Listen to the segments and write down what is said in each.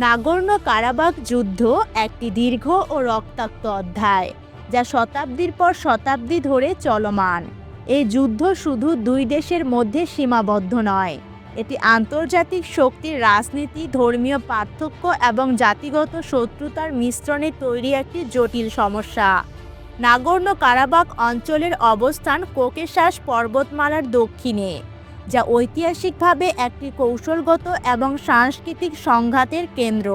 নাগর্ণ Qarabag যুদ্ধ একটি দীর্ঘ ও রক্তাক্ত অধ্যায়, যা শতাব্দীর পর শতাব্দী ধরে চলমান। এই যুদ্ধ শুধু দুই দেশের মধ্যে সীমাবদ্ধ নয়, এটি আন্তর্জাতিক শক্তির রাজনীতি, ধর্মীয় পার্থক্য এবং জাতিগত শত্রুতার মিশ্রণে তৈরি একটি জটিল সমস্যা। নাগর্ণ কারাবাগ অঞ্চলের অবস্থান কোকেশাস পর্বতমালার দক্ষিণে। যা ঐতিহাসিকভাবে একটি কৌশলগত এবং সাংস্কৃতিক সংঘাতের কেন্দ্র।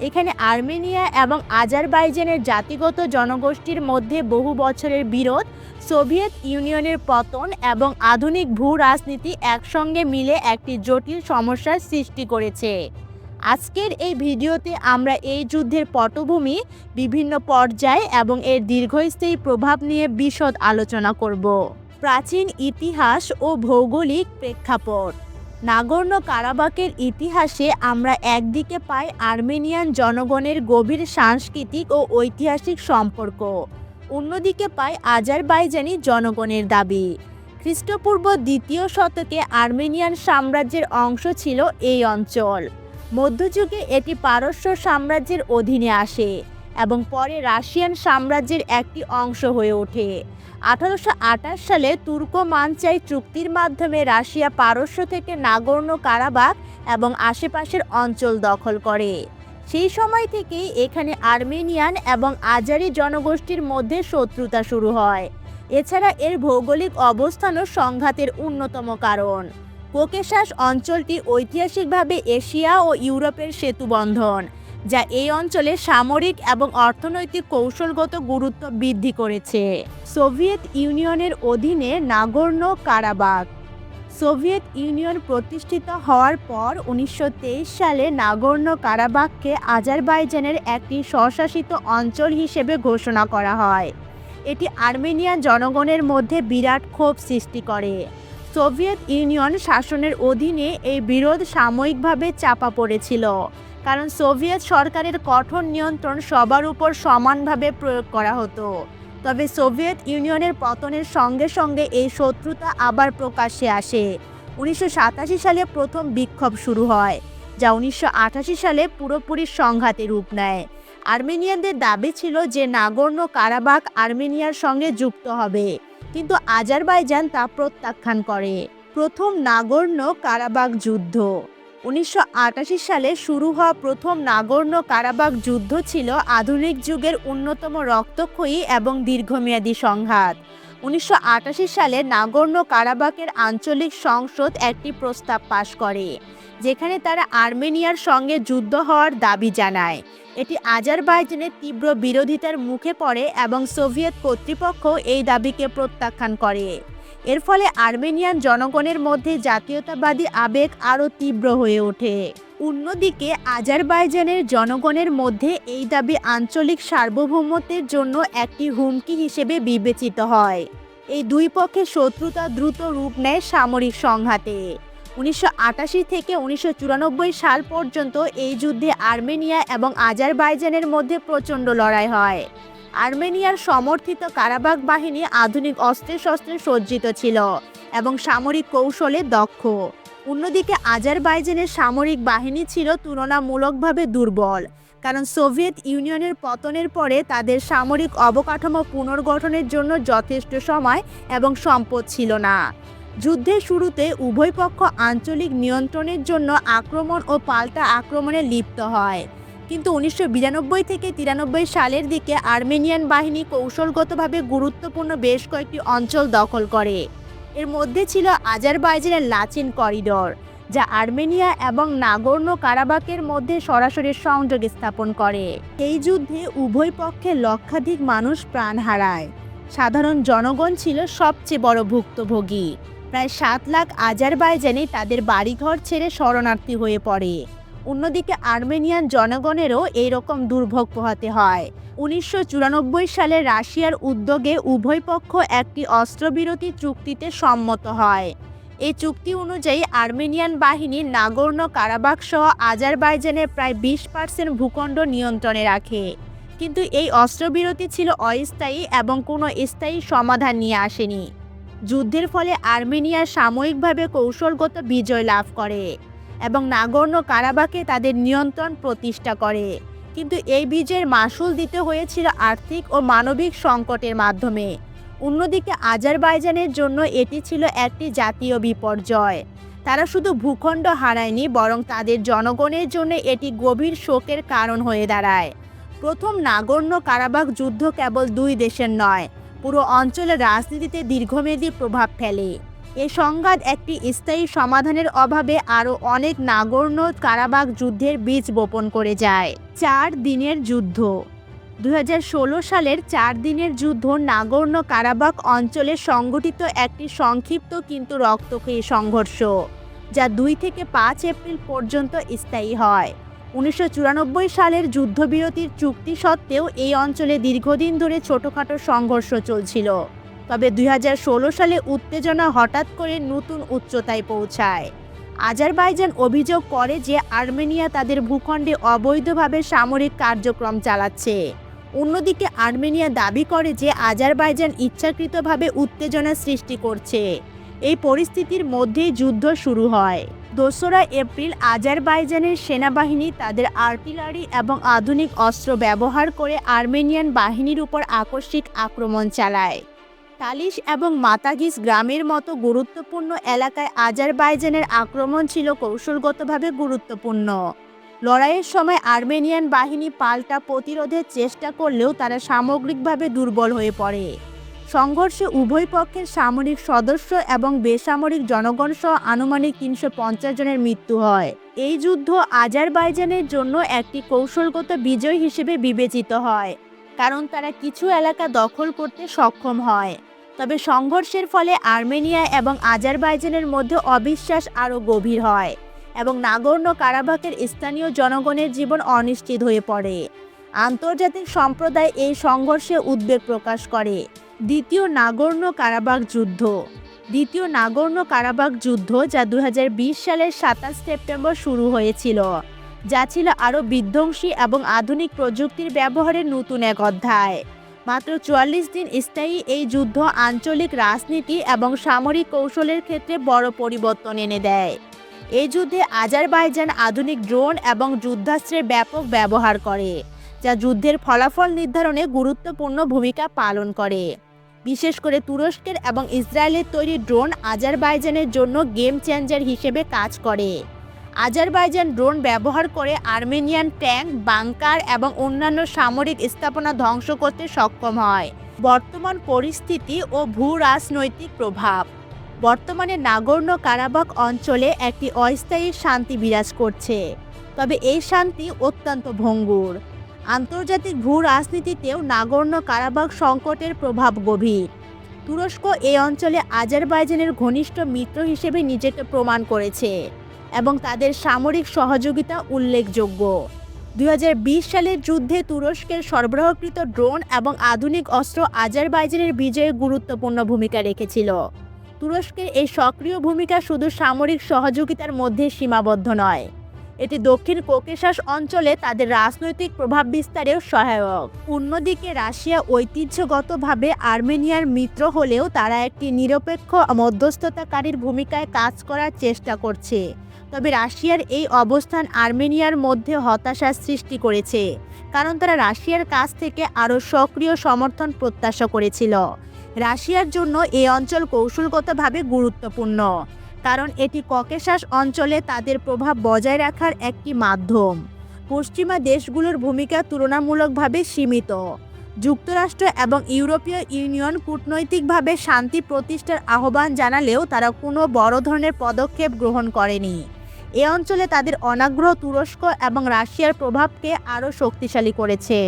এখানে আর্মেনিয়া এবং আজারবাইজানের জাতিগত জনগোষ্ঠীর মধ্যে বহু বছরের বিরোধ, সোভিয়েত ইউনিয়নের পতন এবং আধুনিক ভূ রাজনীতি একসঙ্গে মিলে একটি জটিল সমস্যার সৃষ্টি করেছে। আজকের এই ভিডিওতে আমরা এই যুদ্ধের পটভূমি, বিভিন্ন পর্যায় এবং এর দীর্ঘস্থায়ী প্রভাব নিয়ে বিশদ আলোচনা করব। প্রাচীন ইতিহাস ও ভৌগোলিক প্রেক্ষাপট। নাগর্ণ কারাবাকের ইতিহাসে আমরা একদিকে পাই আর্মেনিয়ান জনগণের গভীর সাংস্কৃতিক ও ঐতিহাসিক সম্পর্ক, অন্যদিকে পাই আজারবাইজানি জনগণের দাবি। খ্রিস্টপূর্ব দ্বিতীয় শতকে আর্মেনিয়ান সাম্রাজ্যের অংশ ছিল এই অঞ্চল। মধ্যযুগে এটি পারস্য সাম্রাজ্যের অধীনে আসে। এবং পরে রাশিয়ান সাম্রাজ্যের একটি অংশ হয়ে ওঠে। আঠারোশো আটাশ সালে তুর্কো মানচাই চুক্তির মাধ্যমে রাশিয়া পারস্য থেকে নাগর্ণ কারাবাগ এবং আশেপাশের অঞ্চল দখল করে। সেই সময় থেকেই এখানে আর্মেনিয়ান এবং আজারি জনগোষ্ঠীর মধ্যে শত্রুতা শুরু হয়। এছাড়া এর ভৌগোলিক অবস্থানও সংঘাতের অন্যতম কারণ। কোকেশাস অঞ্চলটি ঐতিহাসিকভাবে এশিয়া ও ইউরোপের সেতুবন্ধন। যা এই অঞ্চলে সামরিক এবং অর্থনৈতিক কৌশলগত গুরুত্ব বৃদ্ধি করেছে। সোভিয়েত ইউনিয়নের অধীনে নাগর্ণ কারাবাগ। সোভিয়েত ইউনিয়ন প্রতিষ্ঠিত হওয়ার পর উনিশশো তেইশ সালে নাগর্ণ কারাবাগকে আজারবাইজানের একটি স্বশাসিত অঞ্চল হিসেবে ঘোষণা করা হয়। এটি আর্মেনিয়ান জনগণের মধ্যে বিরাট ক্ষোভ সৃষ্টি করে। সোভিয়েত ইউনিয়ন শাসনের অধীনে এই বিরোধ সাময়িকভাবে চাপা পড়েছিল। কারণ সোভিয়েত সরকারের কঠোর নিয়ন্ত্রণ সবার উপর সমানভাবে প্রয়োগ করা হতো। তবে সোভিয়েত ইউনিয়নের পতনের সঙ্গে সঙ্গে এই শত্রুতা আবার প্রকাশ্যে আসে। উনিশশো সাতাশি সালে প্রথম বিক্ষোভ শুরু হয়, যা উনিশশো আঠাশি সালে পুরোপুরি সংঘাতে রূপ নেয়। আর্মেনিয়ানদের দাবি ছিল যে নাগর্ণ কারাবাগ আর্মেনিয়ার সঙ্গে যুক্ত হবে, কিন্তু আজারবাইজান তা প্রত্যাখ্যান করে। প্রথম নাগর্ণ কারাবাগ যুদ্ধ। উনিশশো আটাশি সালে শুরু হওয়া প্রথম নাগর্ণ কারাবাগ যুদ্ধ ছিল আধুনিক যুগের অন্যতম রক্তক্ষয়ী এবং দীর্ঘমেয়াদী সংঘাত। উনিশশো আটাশি সালে নাগর্ণ কারাবাকের আঞ্চলিক সংসদ একটি প্রস্তাব পাশ করে, যেখানে তারা আর্মেনিয়ার সঙ্গে যুদ্ধ হওয়ার দাবি জানায়। এটি আজারবাইজানের তীব্র বিরোধিতার মুখে পড়ে এবং সোভিয়েত কর্তৃপক্ষ এই দাবিকে প্রত্যাখ্যান করে। এর ফলে আর্মেনিয়ান জনগণের মধ্যে জাতীয়তাবাদী আবেগ আরও তীব্র হয়ে ওঠে। অন্যদিকে, আজারবাইজানের জনগণের মধ্যে এই দাবি আঞ্চলিক সার্বভৌমত্বের জন্য একটি হুমকি হিসেবে বিবেচিত হয়। এই দুই পক্ষের শত্রুতা দ্রুত রূপ নেয় সামরিক সংঘাতে। উনিশশো আটাশি থেকে উনিশশো চুরানব্বই সাল পর্যন্ত এই যুদ্ধে আর্মেনিয়া এবং আজারবাইজানের মধ্যে প্রচণ্ড লড়াই হয়। আর্মেনিয়ার সমর্থিত কারাবাগ বাহিনী আধুনিক অস্ত্রে শস্ত্রে সজ্জিত ছিল এবং সামরিক কৌশলে দক্ষ। অন্যদিকে আজারবাইজানের সামরিক বাহিনী ছিল তুলনামূলকভাবে দুর্বল, কারণ সোভিয়েত ইউনিয়নের পতনের পরে তাদের সামরিক অবকাঠামো পুনর্গঠনের জন্য যথেষ্ট সময় এবং সম্পদ ছিল না। যুদ্ধের শুরুতে উভয় পক্ষ আঞ্চলিক নিয়ন্ত্রণের জন্য আক্রমণ ও পাল্টা আক্রমণে লিপ্ত হয়। কিন্তু উনিশশো বিরানব্বই থেকে তিরানব্বই সালের দিকে আর্মেনিয়ান বাহিনী কৌশলগতভাবে গুরুত্বপূর্ণ বেশ কয়েকটি অঞ্চল দখল করে। এর মধ্যে ছিল আজারবাইজানের লাচিন করিডর, যা আর্মেনিয়া এবং নাগর্ণ কারাবাকের মধ্যে সরাসরি সংযোগ স্থাপন করে। এই যুদ্ধে উভয় পক্ষে লক্ষাধিক মানুষ প্রাণ হারায়। সাধারণ জনগণ ছিল সবচেয়ে বড় ভুক্তভোগী। প্রায় সাত লাখ আজারবাইজানি তাদের বাড়িঘর ছেড়ে শরণার্থী হয়ে পড়ে। অন্যদিকে আর্মেনিয়ান জনগণেরও এইরকম দুর্ভোগ পোহাতে হয়। উনিশশো চুরানব্বই সালে রাশিয়ার উদ্যোগে উভয় পক্ষ একটি অস্ত্রবিরতি চুক্তিতে সম্মত হয়। এই চুক্তি অনুযায়ী আর্মেনিয়ান বাহিনী নাগর্ণ কারাবাক সহ আজারবাইজানের প্রায় বিশ পার্সেন্ট ভূখণ্ড নিয়ন্ত্রণে রাখে। কিন্তু এই অস্ত্রবিরতি ছিল অস্থায়ী এবং কোনো স্থায়ী সমাধান নিয়ে আসেনি। যুদ্ধের ফলে আর্মেনিয়া সাময়িকভাবে কৌশলগত বিজয় লাভ করে। এবং নাগর্ণ কারাবাকে তাদের নিয়ন্ত্রণ প্রতিষ্ঠা করে। কিন্তু এই বীজের মাসুল দিতে হয়েছিল আর্থিক ও মানবিক সংকটের মাধ্যমে। অন্যদিকে আজারবাইজানের জন্য এটি ছিল একটি জাতীয় বিপর্যয়। তারা শুধু ভূখণ্ড হারায়নি, বরং তাদের জনগণের জন্য এটি গভীর শোকের কারণ হয়ে দাঁড়ায়। প্রথম নাগর্ণ কারাবাগ যুদ্ধ কেবল দুই দেশের নয়, পুরো অঞ্চলের রাজনীতিতে দীর্ঘমেয়াদী প্রভাব ফেলে। এ সংঘাত একটি স্থায়ী সমাধানের অভাবে আরও অনেক নাগর্ণ কারাবাগ যুদ্ধের বীজ বপন করে যায়। চার দিনের যুদ্ধ। দু হাজার ষোলো সালের চার দিনের যুদ্ধ নাগর্ণ কারাবাক অঞ্চলে সংগঠিত একটি সংক্ষিপ্ত কিন্তু রক্তক্ষয়ী সংঘর্ষ, যা দুই থেকে পাঁচ এপ্রিল পর্যন্ত স্থায়ী হয়। উনিশশো চুরানব্বই সালের যুদ্ধবিরতির চুক্তি সত্ত্বেও এই অঞ্চলে দীর্ঘদিন ধরে ছোটোখাটো সংঘর্ষ চলছিল। তবে দুই হাজার ষোলো সালে উত্তেজনা হঠাৎ করে নতুন উচ্চতায় পৌঁছায়। আজারবাইজান অভিযোগ করে যে আর্মেনিয়া তাদের ভূখণ্ডে অবৈধভাবে সামরিক কার্যক্রম চালাচ্ছে। অন্যদিকে আর্মেনিয়া দাবি করে যে আজারবাইজান ইচ্ছাকৃতভাবে উত্তেজনা সৃষ্টি করছে। এই পরিস্থিতির মধ্যেই যুদ্ধ শুরু হয়। দোসরা এপ্রিল আজারবাইজানের সেনাবাহিনী তাদের আর্টিলারি এবং আধুনিক অস্ত্র ব্যবহার করে আর্মেনিয়ান বাহিনীর উপর আকস্মিক আক্রমণ চালায়। তালিশ এবং মাতাগিস গ্রামের মতো গুরুত্বপূর্ণ এলাকায় আজারবাইজানের আক্রমণ ছিল কৌশলগতভাবে গুরুত্বপূর্ণ। লড়াইয়ের সময় আর্মেনিয়ান বাহিনী পাল্টা প্রতিরোধের চেষ্টা করলেও তারা সামগ্রিকভাবে দুর্বল হয়ে পড়ে। সংঘর্ষে উভয় পক্ষের সামরিক সদস্য এবং বেসামরিক জনগণ সহ আনুমানিক তিনশো পঞ্চাশ জনের মৃত্যু হয়। এই যুদ্ধ আজারবাইজানের জন্য একটি কৌশলগত বিজয় হিসেবে বিবেচিত হয়, কারণ তারা কিছু এলাকা দখল করতে সক্ষম হয়। তবে সংঘর্ষের ফলে আর্মেনিয়া এবং আজারবাইজানের মধ্যে অবিশ্বাস আরও গভীর হয় এবং নাগর্ণ কারাবাকের স্থানীয় জনগণের জীবন অনিশ্চিত হয়ে পড়ে। আন্তর্জাতিক সম্প্রদায় এই সংঘর্ষে উদ্বেগ প্রকাশ করে। দ্বিতীয় নাগর্ণ কারাবাক যুদ্ধ। দ্বিতীয় নাগর্ণ কারাবাক যুদ্ধ যা দু হাজার বিশ সালের সাতাশ সেপ্টেম্বর শুরু হয়েছিল, যা ছিল আরও বিধ্বংসী এবং আধুনিক প্রযুক্তির ব্যবহারের নতুন এক অধ্যায়। মাত্র চুয়াল্লিশ দিন স্থায়ী এই যুদ্ধ আঞ্চলিক রাজনীতি এবং সামরিক কৌশলের ক্ষেত্রে বড় পরিবর্তন এনে দেয়। এই যুদ্ধে আজারবাইজান আধুনিক ড্রোন এবং যুদ্ধাস্ত্রের ব্যাপক ব্যবহার করে, যা যুদ্ধের ফলাফল নির্ধারণে গুরুত্বপূর্ণ ভূমিকা পালন করে। বিশেষ করে তুরস্কের এবং ইসরায়েলের তৈরি ড্রোন আজারবাইজানের জন্য গেম চেঞ্জার হিসেবে কাজ করে। আজারবাইজান ড্রোন ব্যবহার করে আর্মেনিয়ান ট্যাঙ্ক, বাংকার এবং অন্যান্য সামরিক স্থাপনা ধ্বংস করতে সক্ষম হয়। বর্তমান পরিস্থিতি ও ভূ রাজনৈতিক প্রভাব। বর্তমানে নাগর্ণ কারাবাক অঞ্চলে একটি অস্থায়ী শান্তি বিরাজ করছে। তবে এই শান্তি অত্যন্ত ভঙ্গুর। আন্তর্জাতিক ভূ রাজনীতিতেও নাগর্ণ কারাবাক সংকটের প্রভাব গভীর। তুরস্ক এই অঞ্চলে আজারবাইজানের ঘনিষ্ঠ মিত্র হিসেবে নিজেকে প্রমাণ করেছে। এবং তাদের সামরিক সহযোগিতা উল্লেখযোগ্য। দুই হাজার বিশ সালের যুদ্ধে তুরস্কের সরবরাহকৃত ড্রোন এবং আধুনিক অস্ত্র আজারবাইজানের বিজয়ে গুরুত্বপূর্ণ ভূমিকা রেখেছিল। তুরস্কের এই সক্রিয় ভূমিকা শুধু সামরিক সহযোগিতার মধ্যে সীমাবদ্ধ নয়, এটি দক্ষিণ কোকেশাস অঞ্চলে তাদের রাজনৈতিক প্রভাব বিস্তারেও সহায়ক। অন্যদিকে রাশিয়া ঐতিহ্যগতভাবে আর্মেনিয়ার মিত্র হলেও তারা একটি নিরপেক্ষ, মধ্যস্থতাকারীর ভূমিকায় কাজ করার চেষ্টা করছে। তবে রাশিয়ার এই অবস্থান আর্মেনিয়ার মধ্যে হতাশার সৃষ্টি করেছে, কারণ তারা রাশিয়ার কাছ থেকে আরও সক্রিয় সমর্থন প্রত্যাশা করেছিল। রাশিয়ার জন্য এই অঞ্চল কৌশলগতভাবে গুরুত্বপূর্ণ, কারণ এটি ককেশাস অঞ্চলে তাদের প্রভাব বজায় রাখার একটি মাধ্যম। পশ্চিমা দেশগুলোর ভূমিকা তুলনামূলকভাবে সীমিত। যুক্তরাষ্ট্র এবং ইউরোপীয় ইউনিয়ন কূটনৈতিকভাবে শান্তি প্রতিষ্ঠার আহ্বান জানালেও তারা কোনো বড় ধরনের পদক্ষেপ গ্রহণ করেনি। এ অঞ্চলে তাদের অনাগ্রহ তুরস্ক এবং রাশিয়ার প্রভাবকে আরও শক্তিশালী করেছে।